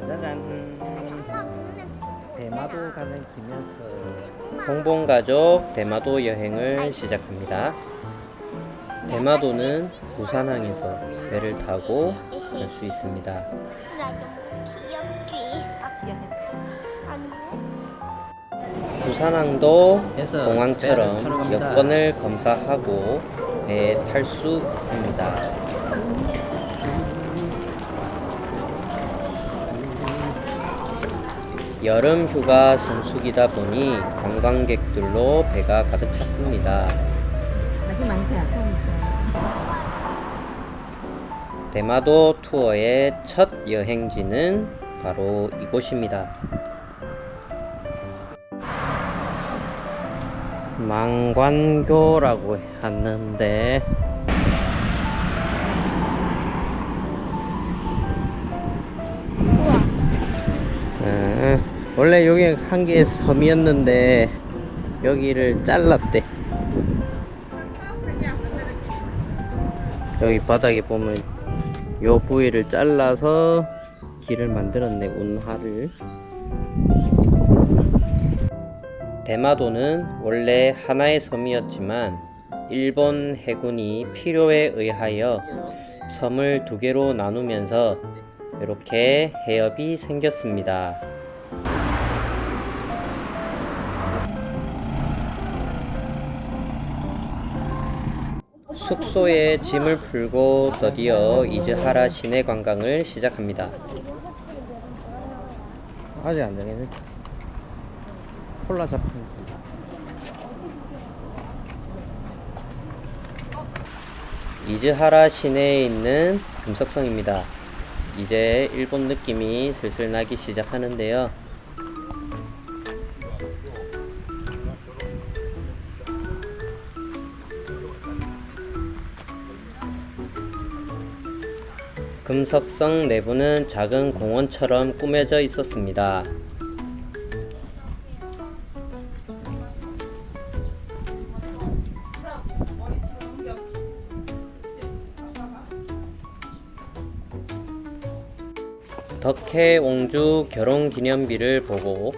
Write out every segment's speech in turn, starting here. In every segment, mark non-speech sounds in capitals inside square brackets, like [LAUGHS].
짜자잔. 대마도 가는 김현석. 홍봉가족 대마도 여행을 시작합니다. 대마도는 부산항에서 배를 타고 갈 수 있습니다. 부산항도 공항처럼. 여권을 검사하고 배에 탈 수 있습니다. 여름 휴가 성수기다 보니 관광객들로 배가 가득 찼습니다. 아직 많지 않죠? 대마도 투어의 첫 여행지는 바로 이곳입니다. 망관교라고 하는데 원래 여기 한 개의 섬이었는데 여기를 잘랐대. 여기 바닥에 보면 요 부위를 잘라서 길을 만들었네 운하를 대마도는 원래 하나의 섬이었지만 일본 해군이 필요에 의하여 섬을 두 개로 나누면서 이렇게 해협이 생겼습니다. 숙소에 짐을 풀고 드디어 이즈하라 시내 관광을 시작합니다. 아직 안 되겠네. 콜라 자판기. 이즈하라 시내에 있는 금석성입니다. 이제 일본 느낌이 슬슬 나기 시작하는데요. 금석성 내부는 작은 공원처럼 꾸며져 있었습니다. 덕혜 옹주 결혼 기념비를 보고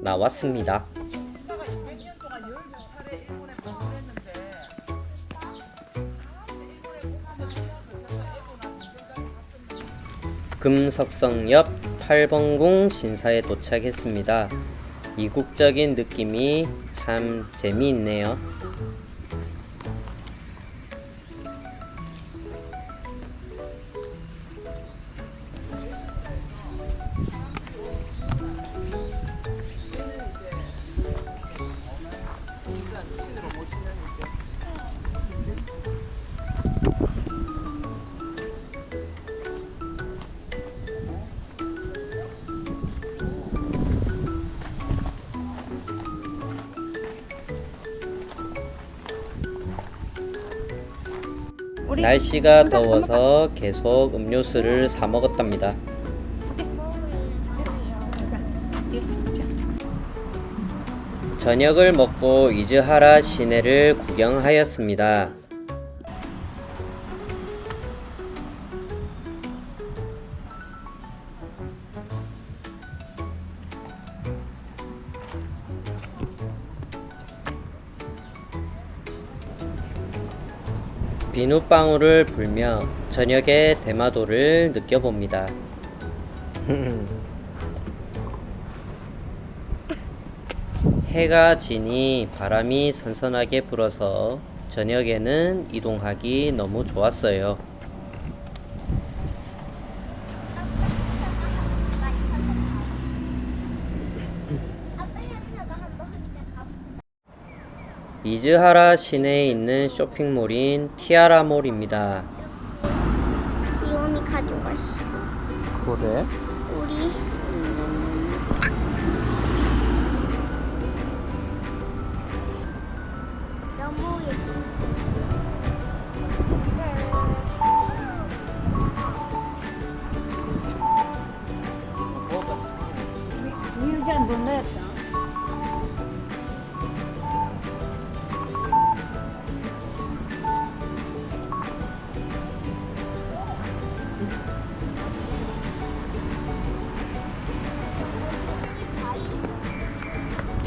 나왔습니다. 금석성 옆 8번궁 신사에 도착했습니다. 이국적인 느낌이 참 재미있네요. 날씨가 더워서 계속 음료수를 사 먹었답니다. 저녁을 먹고 이즈하라 시내를 구경하였습니다. 비눗방울을 불며 저녁의 대마도를 느껴봅니다. [LAUGHS] 해가 지니 바람이 선선하게 불어서 저녁에는 이동하기 너무 좋았어요. 이즈하라 시내에 있는 쇼핑몰인 티아라몰입니다. 귀요미 가져갔어. 그래?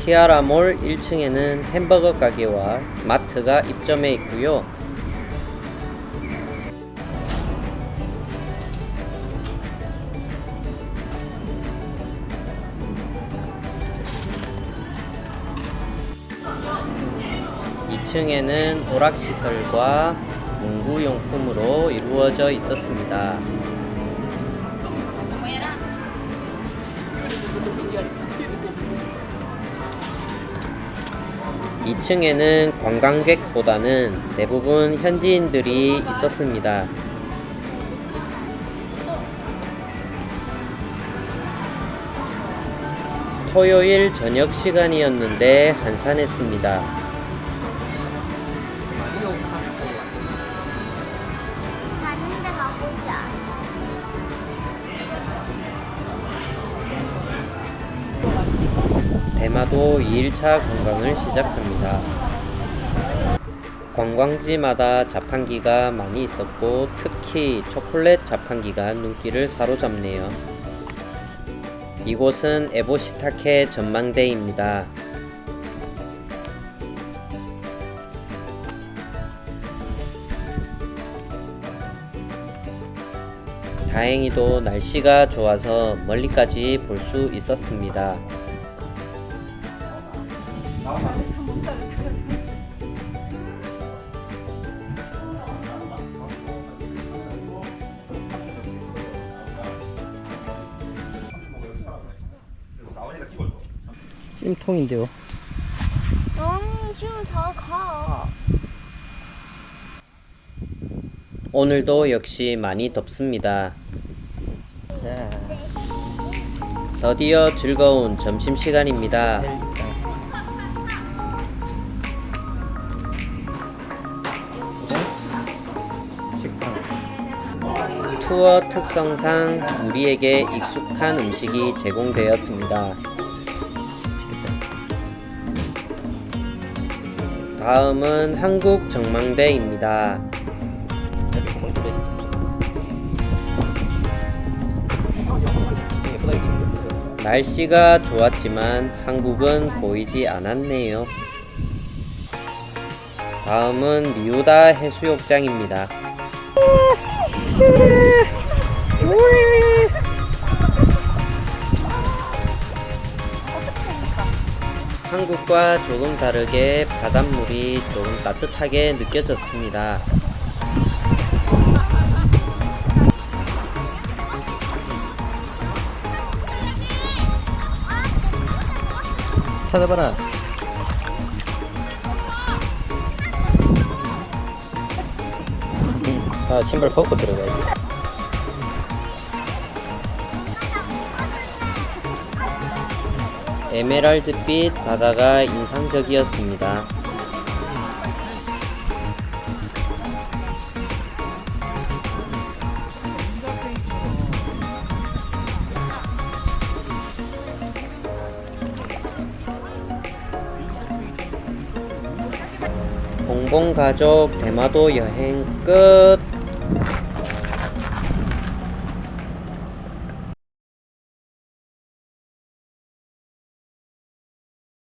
티아라몰 1층에는 햄버거 가게와 마트가 입점해 있고요. 2층에는 오락시설과 문구용품으로 이루어져 있었습니다. 2층에는 관광객보다는 대부분 현지인들이 있었습니다. 토요일 저녁 시간이었는데 한산했습니다. 대마도 2일차 관광을 시작합니다. 관광지마다 자판기가 많이 있었고 특히 초콜릿 자판기가 눈길을 사로잡네요. 이곳은 에보시타케 전망대입니다. 다행히도 날씨가 좋아서 멀리까지 볼 수 있었습니다. 찜통인데요. 음, 지금 더 가. 오늘도 역시 많이 덥습니다. 자, 드디어 즐거운 점심 시간입니다. 헬기장. 식당. 투어 특성상 우리에게 익숙한 음식이 제공되었습니다. 다음은 한국 정망대입니다. 날씨가 좋았지만 한국은 보이지 않았네요. 다음은 미우다 해수욕장입니다. [LAUGHS] 한국과 조금 다르게 바닷물이 조금 따뜻하게 느껴졌습니다. 찾아봐라. 아, 신발 벗고 들어가야지. 에메랄드빛 바다가 인상적이었습니다. 봉봉 가족 대마도 여행 끝!